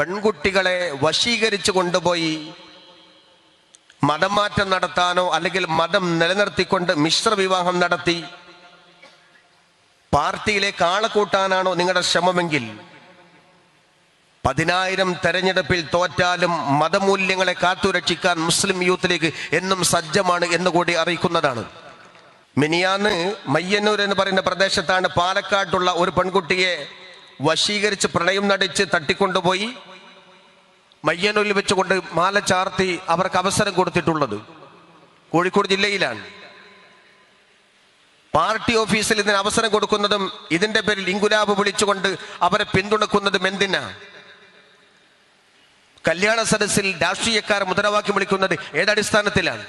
പെൺകുട്ടികളെ വശീകരിച്ചു കൊണ്ടുപോയി മതം മാറ്റം നടത്താനോ അല്ലെങ്കിൽ മതം നിലനിർത്തിക്കൊണ്ട് മിശ്ര വിവാഹം നടത്തി പാർട്ടിയിലെ കാള കൂട്ടാനാണോ നിങ്ങളുടെ ശ്രമമെങ്കിൽ പതിനായിരം തെരഞ്ഞെടുപ്പിൽ തോറ്റാലും മതമൂല്യങ്ങളെ കാത്തുരക്ഷിക്കാൻ മുസ്ലിം യൂത്ത് ലീഗ് എന്നും സജ്ജമാണ് എന്നുകൂടി അറിയിക്കുന്നതാണ്. മിനിയാന്ന് മയ്യന്നൂർ എന്ന് പറയുന്ന പ്രദേശത്താണ് പാലക്കാട്ടുള്ള ഒരു പെൺകുട്ടിയെ വശീകരിച്ച് പ്രണയം നടിച്ച് തട്ടിക്കൊണ്ടുപോയി. മയ്യന്നൂരിൽ വെച്ചുകൊണ്ട് മാല ചാർത്തി അവർക്ക് അവസരം കൊടുത്തിട്ടുള്ളത് കോഴിക്കോട് ജില്ലയിലാണ്. പാർട്ടി ഓഫീസിൽ ഇതിന് അവസരം കൊടുക്കുന്നതും ഇതിന്റെ പേരിൽ ഇങ്കുലാബ് വിളിച്ചുകൊണ്ട് അവരെ പിന്തുണക്കുന്നതും എന്തിനാ? കല്യാണ സദസ്സിൽ രാഷ്ട്രീയക്കാർ മുദ്രാവാക്യം വിളിക്കുന്നത് ഏതടിസ്ഥാനത്തിലാണ്?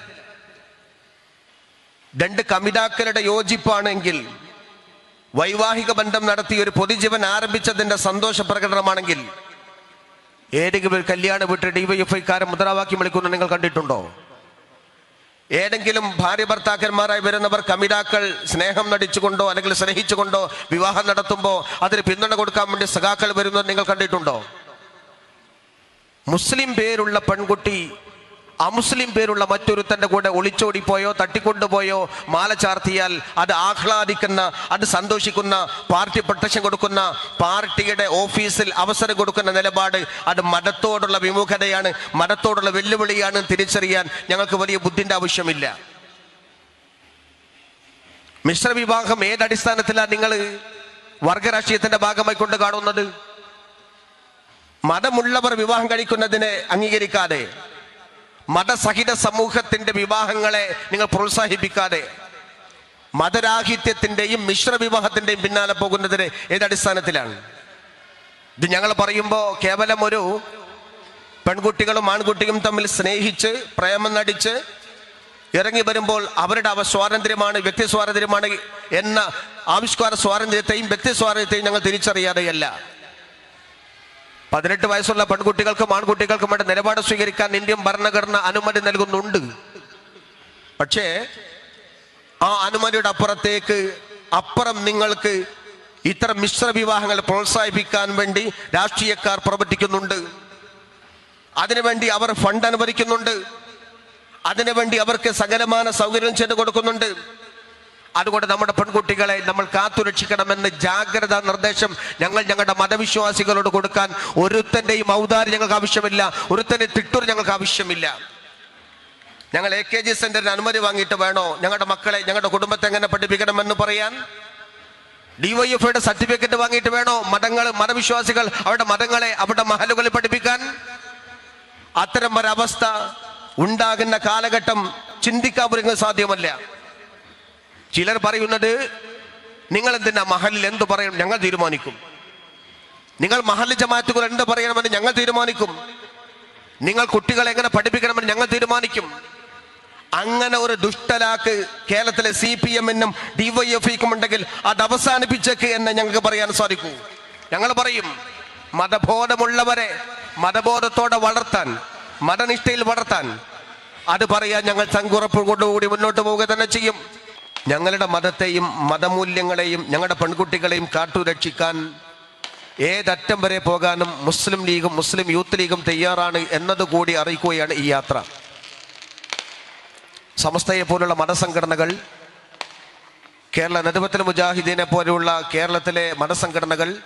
രണ്ട് കമിതാക്കളുടെ യോജിപ്പാണെങ്കിൽ വൈവാഹിക ബന്ധം നടത്തി ഒരു പൊതുജീവൻ ആരംഭിച്ചതിന്റെ സന്തോഷ പ്രകടനമാണെങ്കിൽ ഏതെങ്കിലും കല്യാണ വീട്ടിൽ ഡിവൈഎഫ്ഐക്കാരൻ മുദ്രാവാക്യം വിളിക്കുന്നത് നിങ്ങൾ കണ്ടിട്ടുണ്ടോ? ഏതെങ്കിലും ഭാര്യ ഭർത്താക്കന്മാരായി വരുന്നവർ കമിതാക്കൾ സ്നേഹം നടിച്ചുകൊണ്ടോ അല്ലെങ്കിൽ സ്നേഹിച്ചുകൊണ്ടോ വിവാഹം നടത്തുമ്പോൾ അതിന് പിന്തുണ കൊടുക്കാൻ വേണ്ടി സഖാക്കൾ വരുന്നത് നിങ്ങൾ കണ്ടിട്ടുണ്ടോ? മുസ്ലിം പേരുള്ള പെൺകുട്ടി അമുസ്ലിം പേരുള്ള മറ്റൊരുത്തന്റെ കൂടെ ഒളിച്ചോടിപ്പോയോ തട്ടിക്കൊണ്ടുപോയോ മാല ചാർത്തിയാൽ അത് ആഹ്ലാദിക്കുന്ന അത് സന്തോഷിക്കുന്ന പാർട്ടി പ്രൊട്ടക്ഷൻ കൊടുക്കുന്ന പാർട്ടിയുടെ ഓഫീസിൽ അവസരം കൊടുക്കുന്ന നിലപാട് അത് മതത്തോടുള്ള വിമുഖതയാണ് മതത്തോടുള്ള വെല്ലുവിളിയാണ് തിരിച്ചറിയാൻ ഞങ്ങൾക്ക് വലിയ ബുദ്ധിന്റെ ആവശ്യമില്ല. മിശ്ര ഏതടിസ്ഥാനത്തിലാണ് നിങ്ങൾ വർഗരാഷ്ട്രീയത്തിന്റെ ഭാഗമായി കൊണ്ട് കാണുന്നത്? മതമുള്ളവർ വിവാഹം കഴിക്കുന്നതിനെ അംഗീകരിക്കാതെ മതസഹിത സമൂഹത്തിന്റെ വിവാഹങ്ങളെ നിങ്ങൾ പ്രോത്സാഹിപ്പിക്കാതെ മതരാഹിത്യത്തിന്റെയും മിശ്ര വിവാഹത്തിന്റെയും പിന്നാലെ പോകുന്നതിന് ഏതടിസ്ഥാനത്തിലാണ്? ഇത് ഞങ്ങൾ പറയുമ്പോൾ കേവലം ഒരു പെൺകുട്ടികളും ആൺകുട്ടിയും തമ്മിൽ സ്നേഹിച്ച് പ്രേമം നടിച്ച് ഇറങ്ങി വരുമ്പോൾ അവരുടെ അവ സ്വാതന്ത്ര്യമാണ് വ്യക്തി സ്വാതന്ത്ര്യമാണ് എന്ന ആവിഷ്കാര സ്വാതന്ത്ര്യത്തെയും വ്യക്തി സ്വാതന്ത്ര്യത്തെയും ഞങ്ങൾ തിരിച്ചറിയാതെയല്ല. പതിനെട്ട് വയസ്സുള്ള പെൺകുട്ടികൾക്കും ആൺകുട്ടികൾക്കും വേണ്ട നിലപാട് സ്വീകരിക്കാൻ ഇന്ത്യൻ ഭരണഘടന അനുമതി നൽകുന്നുണ്ട്. പക്ഷേ ആ അനുമതിയുടെ അപ്പുറത്തേക്ക് അപ്പുറം നിങ്ങൾക്ക് ഇത്തരം മിശ്ര വിവാഹങ്ങൾ പ്രോത്സാഹിപ്പിക്കാൻ വേണ്ടി രാഷ്ട്രീയക്കാർ പ്രവർത്തിക്കുന്നുണ്ട്. അതിനുവേണ്ടി അവർ ഫണ്ട് അനുവദിക്കുന്നുണ്ട്. അതിനുവേണ്ടി അവർക്ക് സകലമാന സൗകര്യം ചെയ്തു കൊടുക്കുന്നുണ്ട്. അതുകൊണ്ട് നമ്മുടെ പെൺകുട്ടികളെ നമ്മൾ കാത്തുരക്ഷിക്കണമെന്ന് ജാഗ്രതാ നിർദ്ദേശം ഞങ്ങൾ ഞങ്ങളുടെ മതവിശ്വാസികളോട് കൊടുക്കാൻ ഒരുത്തന്റെയും ഔദാര്യം ഞങ്ങൾക്ക് ആവശ്യമില്ല ഒരുത്തന്റെ തിട്ടൂർ ഞങ്ങൾക്ക് ആവശ്യമില്ല. ഞങ്ങൾ എ കെ ജി സെന്ററിന് അനുമതി വാങ്ങിയിട്ട് വേണോ? ഞങ്ങളുടെ മക്കളെ ഞങ്ങളുടെ കുടുംബത്തെ എങ്ങനെ പഠിപ്പിക്കണമെന്ന് പറയാൻ? ഡിവൈഎഫ്ഐയുടെ സർട്ടിഫിക്കറ്റ് വാങ്ങിയിട്ട് വേണോ? മതങ്ങൾ മതവിശ്വാസികൾ അവരുടെ മതങ്ങളെ അവരുടെ മഹലുകളിൽ പഠിപ്പിക്കാൻ? അത്തരം ഒരവസ്ഥ ഉണ്ടാകുന്ന കാലഘട്ടം ചിന്തിക്കാൻ പോലും സാധ്യമല്ല. ചിലർ പറയുന്നത് നിങ്ങൾ എന്തിനാ മഹലിൽ എന്ത് പറയണം ഞങ്ങൾ തീരുമാനിക്കും. നിങ്ങൾ മഹലിൽ ജമാത്തുകൾ എന്ത് പറയണമെന്ന് ഞങ്ങൾ തീരുമാനിക്കും. നിങ്ങൾ കുട്ടികളെ എങ്ങനെ പഠിപ്പിക്കണമെന്ന് ഞങ്ങൾ തീരുമാനിക്കും. അങ്ങനെ ഒരു ദുഷ്ടലാക്ക് കേരളത്തിലെ സി പി എമ്മിനും ഡിവൈഎഫ്ഐക്കും ഉണ്ടെങ്കിൽ അത് അവസാനിപ്പിച്ചേക്ക് എന്ന് ഞങ്ങൾക്ക് പറയാൻ സാധിക്കൂ. ഞങ്ങൾ പറയും മതബോധമുള്ളവരെ മതബോധത്തോടെ വളർത്താൻ മതനിഷ്ഠയിൽ വളർത്താൻ. അത് പറയാൻ ഞങ്ങൾ ചങ്കുറപ്പോടുകൂടി മുന്നോട്ട് പോവുക തന്നെ ചെയ്യും. ഞങ്ങളുടെ മതത്തെയും മതമൂല്യങ്ങളെയും ഞങ്ങളുടെ പെൺകുട്ടികളെയും കാത്തുരക്ഷിക്കാൻ ഏതറ്റം വരെ പോകാനും മുസ്ലിം ലീഗും മുസ്ലിം യൂത്ത് ലീഗും തയ്യാറാണ് എന്നതുകൂടി അറിയിക്കുകയാണ് ഈ യാത്ര. സമസ്തയെ പോലുള്ള മതസംഘടനകൾ കേരള നദുബത്തിൽ മുജാഹിദീനെ പോലെയുള്ള കേരളത്തിലെ മതസംഘടനകൾ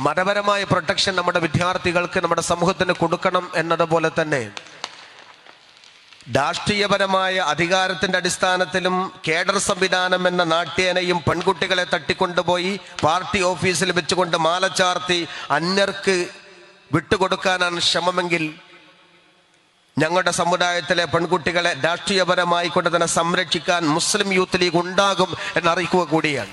മതപരമായ പ്രൊട്ടക്ഷൻ നമ്മുടെ വിദ്യാർത്ഥികൾക്ക് നമ്മുടെ സമൂഹത്തിന് കൊടുക്കണം എന്നതുപോലെ തന്നെ രാഷ്ട്രീയപരമായ അധികാരത്തിന്റെ അടിസ്ഥാനത്തിലും കേഡർ സംവിധാനം എന്ന നാട്യേനയും പെൺകുട്ടികളെ തട്ടിക്കൊണ്ടുപോയി പാർട്ടി ഓഫീസിൽ വെച്ചുകൊണ്ട് മാല ചാർത്തി അന്യർക്ക് വിട്ടുകൊടുക്കാനാണ് ശ്രമമെങ്കിൽ ഞങ്ങളുടെ സമുദായത്തിലെ പെൺകുട്ടികളെ രാഷ്ട്രീയപരമായി കൊണ്ട് തന്നെ സംരക്ഷിക്കാൻ മുസ്ലിം യൂത്ത് ലീഗ് ഉണ്ടാകും എന്നറിയിക്കുക കൂടിയാണ്.